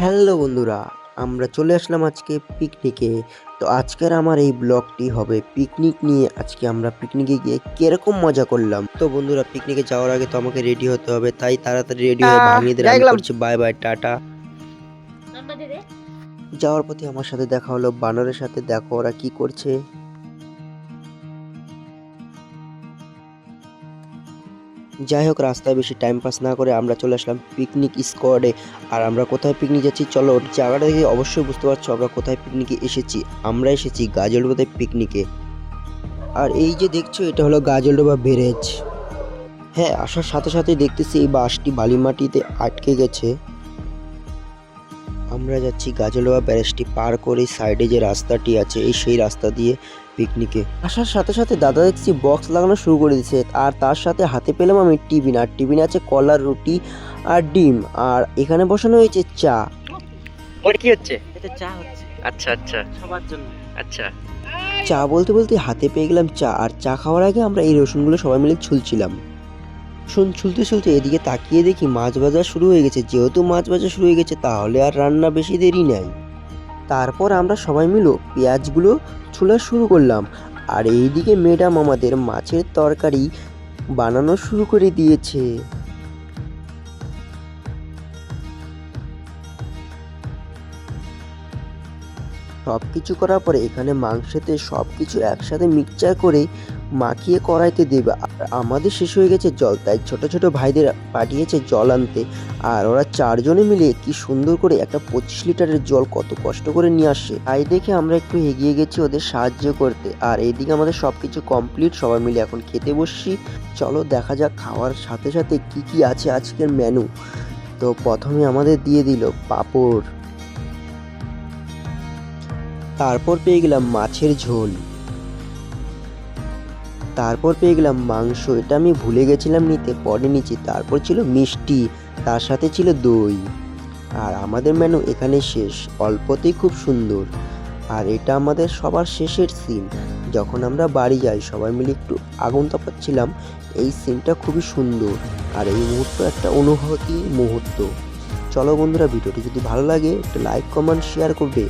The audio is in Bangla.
হ্যালো বন্ধুরা আমরা চলে আসলাম আজকে পিকনিকে তো আজকের আমার এই ব্লগটি হবে পিকনিক নিয়ে। আজকে আমরা পিকনিকে গিয়ে কীরকম মজা করলাম। তো বন্ধুরা পিকনিকে যাওয়ার আগে তো আমাকে রেডি হতে হবে তাই তাড়াতাড়ি রেডি হয়ে ভাঙিয়ে আমি দেখলাম। করছি। Bye bye tata. যাওয়ার পথে আমার সাথে দেখা হলো বানরের সাথে। দেখো ওরা কি করছে। যাই হোক, রাস্তায় বেশি টাইম পাস না করে আমরা চলে আসলাম পিকনিক স্কোয়াডে আর আমরা কোথায় পিকনিক যাচ্ছি? চলো জায়গাটা দেখে অবশ্যই বুঝতে পারছ, আমরা কোথায় পিকনিকে এসেছি। আমরা এসেছি গাজলডোবাতে পিকনিকে আর এই যে দেখছ, এটা হলো গাজলডোবা ব্যারেজ হ্যাঁ আসার সাথে সাথে দেখতেছি এই বাসটি বালি মাটিতে আটকে গেছে। আমরা যাচ্ছি গাজলডোবা ব্যারেজটি পার করে সাইডে যে রাস্তাটি আছে, এই সেই রাস্তা দিয়ে পিকনিকে। আসার সাথে সাথে দাদা দেখছি বক্স লাগানো শুরু করে দিয়েছে। আর তার সাথে হাতে পেলাম আমি টিফিন আর টিফিনে আছে কলার রুটি আর ডিম। আর এখানে বসানো হয়েছে চা। ওর কি হচ্ছে? এটা চা হচ্ছে। আচ্ছা আচ্ছা। সবার জন্য। আচ্ছা। চা বলতে বলতে হাতে পেয়ে গেলাম চা। আর চা খাওয়ার আগে আমরা এই রসুনগুলো সবাই মিলে ছুলছিলাম। শুন ছুলতে ছুলতে এদিকে তাকিয়ে দেখি মাছ ভাজা শুরু হয়ে গেছে। যেহেতু মাছ ভাজা শুরু হয়ে গেছে তাহলে আর রান্না বেশি দেরি নাই। তারপর আমরা সবাই মিলে পেঁয়াজগুলো ছোলা শুরু করলাম। আর এইদিকে ম্যাডাম আমাদের মাছের তরকারি বানানো শুরু করে দিয়েছে। সব কিছু করার পরে এখানে মাংসেতে সব কিছু একসাথে মিক্সচার করে মাখিয়ে কড়াইতে দেবে। আর আমাদের শেষ হয়ে গেছে জল, তাই ছোট ছোট ভাইদের পাঠিয়েছে জল আনতে। আর ওরা চারজনে মিলে কি সুন্দর করে একটা পঁচিশ লিটারের জল কত কষ্ট করে নিয়ে আসে। তাই দেখে আমরা একটু এগিয়ে গেছি ওদের সাহায্য করতে। আর এইদিকে আমাদের সব কিছু কমপ্লিট সবাই মিলে এখন খেতে বসছি। চলো দেখা যাক খাওয়ার সাথে সাথে কি কি আছে আজকের মেনু তো প্রথমে আমাদের দিয়ে দিল পাঁপড়। তারপর পেয়ে গেলাম মাছের ঝোল। তারপর পেয়ে গেলাম মাংস। এটা আমি ভুলে গেছিলাম নিতে, পরে নিচ্ছি তারপর ছিল মিষ্টি, তার সাথে ছিল দই। আর আমাদের মেনু এখানে শেষ, অল্পতেই খুব সুন্দর। আর এটা আমাদের সবার শেষের সিন যখন আমরা বাড়ি যাই, সবাই মিলে একটু আগুন তাপাচ্ছিলাম এই সিনটা খুবই সুন্দর। আর এই মুহূর্ত একটা অনুভূতি মুহূর্ত। চলো বন্ধুরা, ভিডিওটি যদি ভালো লাগে, একটা লাইক কমেন্ট শেয়ার করবে।